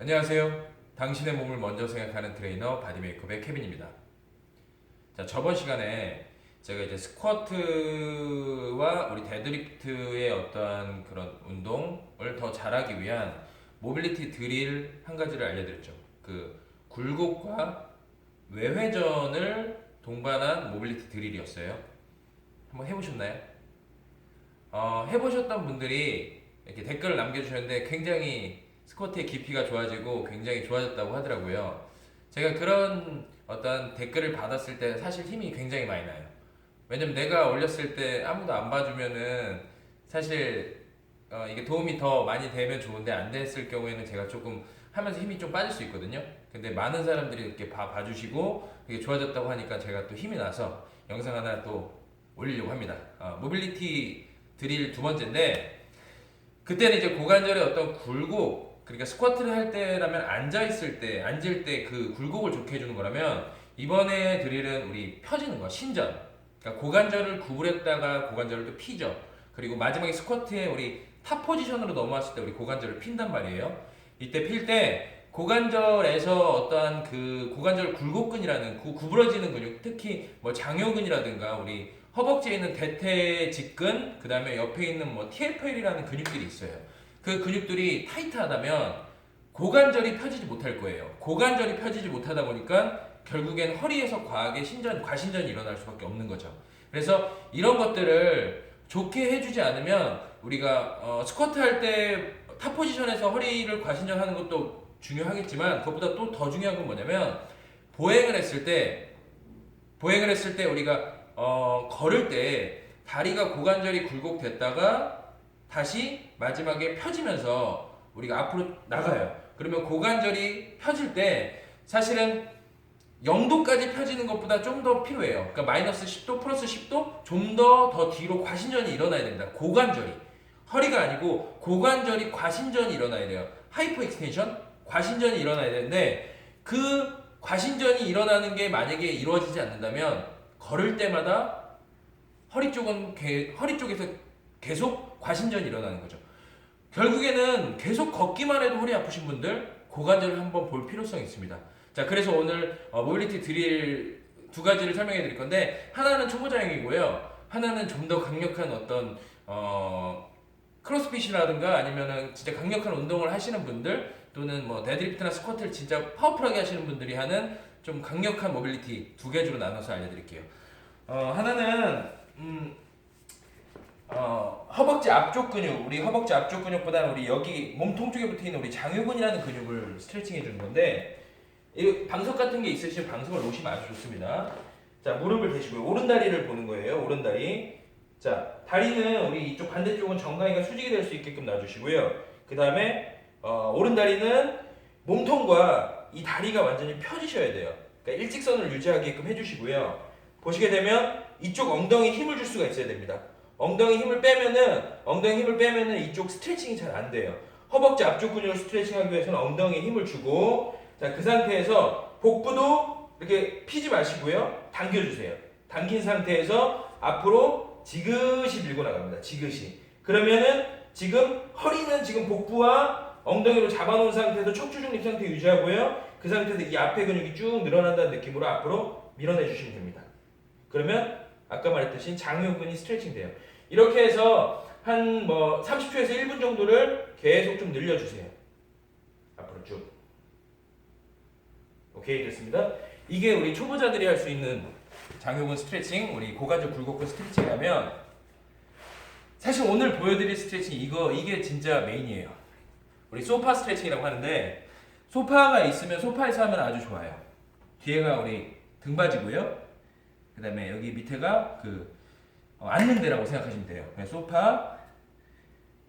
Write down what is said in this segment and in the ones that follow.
안녕하세요. 당신의 몸을 먼저 생각하는 트레이너 바디메이커의 케빈입니다. 자, 저번 시간에 제가 이제 스쿼트와 우리 데드리프트의 어떠한 그런 운동을 더 잘하기 위한 모빌리티 드릴 한 가지를 알려드렸죠. 그 굴곡과 외회전을 동반한 모빌리티 드릴이었어요. 한번 해보셨나요? 어, 해보셨던 분들이 이렇게 댓글을 남겨주셨는데 굉장히 스쿼트의 깊이가 좋아지고 굉장히 좋아졌다고 하더라고요. 제가 그런 어떤 댓글을 받았을 때 사실 힘이 굉장히 많이 나요. 왜냐면 내가 올렸을 때 아무도 안 봐주면은 사실 어, 이게 도움이 더 많이 되면 좋은데 안 됐을 경우에는 제가 조금 하면서 힘이 좀 빠질 수 있거든요. 근데 많은 사람들이 이렇게 봐, 봐주시고 이게 좋아졌다고 하니까 제가 또 힘이 나서 영상 하나 또 올리려고 합니다. 어, 모빌리티 드릴 두 번째인데 그때는 이제 고관절의 어떤 굴곡 그러니까 스쿼트를 할 때라면 앉아 있을 때 앉을 때 그 굴곡을 좋게 해주는 거라면 이번에 드릴은 우리 펴지는 거 신전. 그러니까 고관절을 구부렸다가 고관절을 또 피죠. 그리고 마지막에 스쿼트에 우리 탑 포지션으로 넘어왔을 때 우리 고관절을 핀단 말이에요. 이때 필 때 고관절에서 어떠한 그 고관절 굴곡근이라는 구, 구부러지는 근육 특히 뭐 장요근이라든가 우리 허벅지에 있는 대퇴 직근 그 다음에 옆에 있는 뭐 TFL이라는 근육들이 있어요 그 근육들이 타이트하다면 고관절이 펴지지 못할 거예요. 고관절이 펴지지 못하다 보니까 결국엔 허리에서 과하게 신전, 과신전이 일어날 수밖에 없는 거죠. 그래서 이런 것들을 좋게 해주지 않으면 우리가 어, 스쿼트 할 때 탑 포지션에서 허리를 과신전하는 것도 중요하겠지만 그것보다 또 더 중요한 건 뭐냐면 보행을 했을 때 보행을 했을 때 우리가 어, 걸을 때 다리가 고관절이 굴곡됐다가 다시 마지막에 펴지면서 우리가 앞으로 나가요. 그러면 고관절이 펴질 때 사실은 0도까지 펴지는 것보다 좀 더 필요해요. 그러니까 마이너스 10도 플러스 10도 좀 더더 뒤로 과신전이 일어나야 됩니다. 고관절이 허리가 아니고 고관절이 과신전이 일어나야 돼요. 하이퍼 익스텐션 과신전이 일어나야 되는데 그 과신전이 일어나는 게 만약에 이루어지지 않는다면 걸을 때마다 허리 쪽은 개- 허리 쪽에서 계속 과신전이 일어나는 거죠. 결국에는 계속 걷기만 해도 허리 아프신 분들 고관절을 한번 볼 필요성이 있습니다. 자, 그래서 오늘 어, 모빌리티 드릴 두 가지를 설명해 드릴 건데 하나는 초보자용이고요. 하나는 좀 더 강력한 어떤 어, 크로스핏이라든가 아니면은 진짜 강력한 운동을 하시는 분들 또는 뭐 데드리프트나 스쿼트를 진짜 파워풀하게 하시는 분들이 하는 좀 강력한 모빌리티 두 가지로 나눠서 알려드릴게요. 어, 하나는 음, 어, 허벅지 앞쪽 근육, 우리 허벅지 앞쪽 근육보다는 우리 여기 몸통 쪽에 붙어 있는 우리 장요근이라는 근육을 스트레칭 해주는 건데 이 방석 같은 게 있으시면 방석을 놓으시면 아주 좋습니다. 자 무릎을 대시고요. 오른 다리를 보는 거예요. 오른 다리. 자 다리는 우리 이쪽 반대쪽은 정강이가 수직이 될 수 있게끔 놔주시고요. 그 다음에 어, 오른 다리는 몸통과 이 다리가 완전히 펴지셔야 돼요. 그러니까 일직선을 유지하게끔 해주시고요. 보시게 되면 이쪽 엉덩이 힘을 줄 수가 있어야 됩니다. 엉덩이 힘을 빼면은 엉덩이 힘을 빼면은 이쪽 스트레칭이 잘 안 돼요. 허벅지 앞쪽 근육을 스트레칭하기 위해서는 엉덩이에 힘을 주고 자 그 상태에서 복부도 이렇게 피지 마시고요. 당겨주세요. 당긴 상태에서 앞으로 지그시 밀고 나갑니다. 지그시. 그러면은 지금 허리는 지금 복부와 엉덩이로 잡아놓은 상태에서 척추 중립 상태 유지하고요. 그 상태에서 이 앞에 근육이 쭉 늘어난다는 느낌으로 앞으로 밀어내 주시면 됩니다. 그러면 아까 말했듯이 장요근이 스트레칭 돼요. 이렇게 해서 한 뭐 30초에서 1분 정도를 계속 좀 늘려주세요. 앞으로 쭉. 오케이 됐습니다. 이게 우리 초보자들이 할 수 있는 장요근 스트레칭, 우리 고관절 굴곡근 스트레칭이라면 사실 오늘 보여드릴 스트레칭 이거 이게 진짜 메인이에요. 우리 소파 스트레칭이라고 하는데 소파가 있으면 소파에서 하면 아주 좋아요. 뒤에가 우리 등받이고요. 그 다음에 여기 밑에가 그 어, 앉는 데라고 생각하시면 돼요. 그냥 소파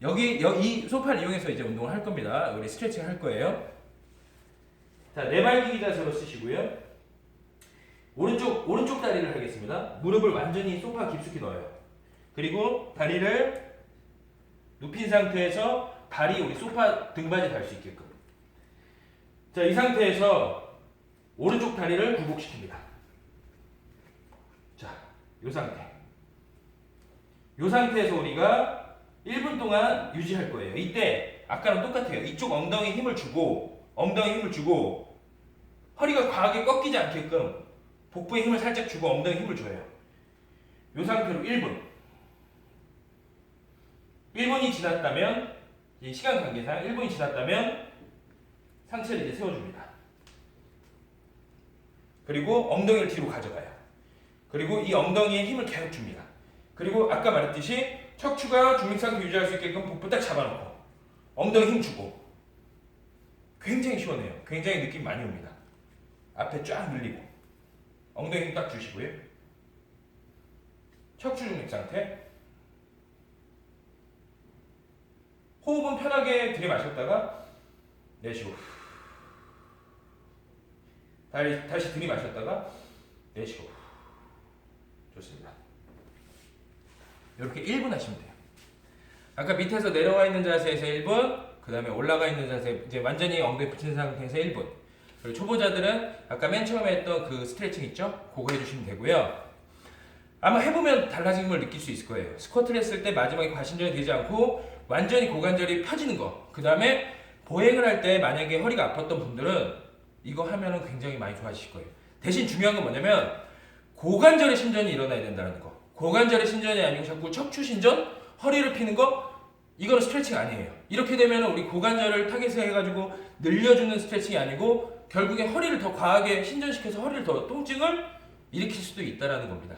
여기 여기 이 소파를 이용해서 이제 운동을 할 겁니다. 우리 스트레칭 할 거예요. 자, 네발기기 자세로 쓰시고요. 오른쪽 오른쪽 다리를 하겠습니다. 무릎을 완전히 소파 깊숙이 넣어요. 그리고 다리를 눕힌 상태에서 발이 우리 소파 등받이 닿을 수 있게끔. 자, 이 상태에서 오른쪽 다리를 굴복시킵니다. 자, 이 상태. 이 상태에서 우리가 1분 동안 유지할 거예요. 이때 아까랑 똑같아요. 이쪽 엉덩이 힘을 주고 엉덩이 힘을 주고 허리가 과하게 꺾이지 않게끔 복부에 힘을 살짝 주고 엉덩이 힘을 줘요. 이 상태로 1분. 1분이 지났다면 이 시간 관계상 1분이 지났다면 상체를 이제 세워줍니다. 그리고 엉덩이를 뒤로 가져가요. 그리고 이 엉덩이에 힘을 계속 줍니다. 그리고 아까 말했듯이 척추가 중립 상태 유지할 수 있게끔 복부 딱 잡아놓고 엉덩이 힘 주고 굉장히 시원해요. 굉장히 느낌 많이 옵니다. 앞에 쫙 늘리고 엉덩이 힘 딱 주시고요. 척추 중립 상태. 호흡은 편하게 들이마셨다가 내쉬고 다시, 다시 들이마셨다가 내쉬고 좋습니다. 이렇게 1분 하시면 돼요. 아까 밑에서 내려와 있는 자세에서 1분, 그 다음에 올라가 있는 자세, 이제 완전히 엉덩이 붙인 상태에서 1분. 그리고 초보자들은 아까 맨 처음에 했던 그 스트레칭 있죠? 그거 해주시면 되고요. 아마 해보면 달라진 걸 느낄 수 있을 거예요. 스쿼트를 했을 때 마지막에 과신전이 되지 않고 완전히 고관절이 펴지는 거. 그 다음에 보행을 할 때 만약에 허리가 아팠던 분들은 이거 하면은 굉장히 많이 좋아지실 거예요. 대신 중요한 건 뭐냐면 고관절의 신전이 일어나야 된다는 거. 고관절의 신전이 아니고 자꾸 척추 신전, 허리를 피는 거 이거는 스트레칭 아니에요. 이렇게 되면 우리 고관절을 타겟을 해가지고 늘려주는 스트레칭이 아니고 결국에 허리를 더 과하게 신전시켜서 허리를 더 통증을 일으킬 수도 있다라는 겁니다.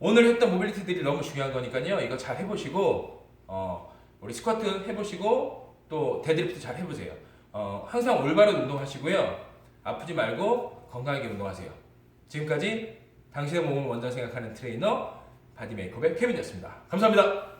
오늘 했던 모빌리티들이 너무 중요한 거니까요. 이거 잘 해보시고 어, 우리 스쿼트 해보시고 또 데드리프트 잘 해보세요. 어, 항상 올바른 운동하시고요. 아프지 말고 건강하게 운동하세요. 지금까지 당신의 몸을 먼저 생각하는 트레이너 바디 메이크업의 케빈이었습니다. 감사합니다.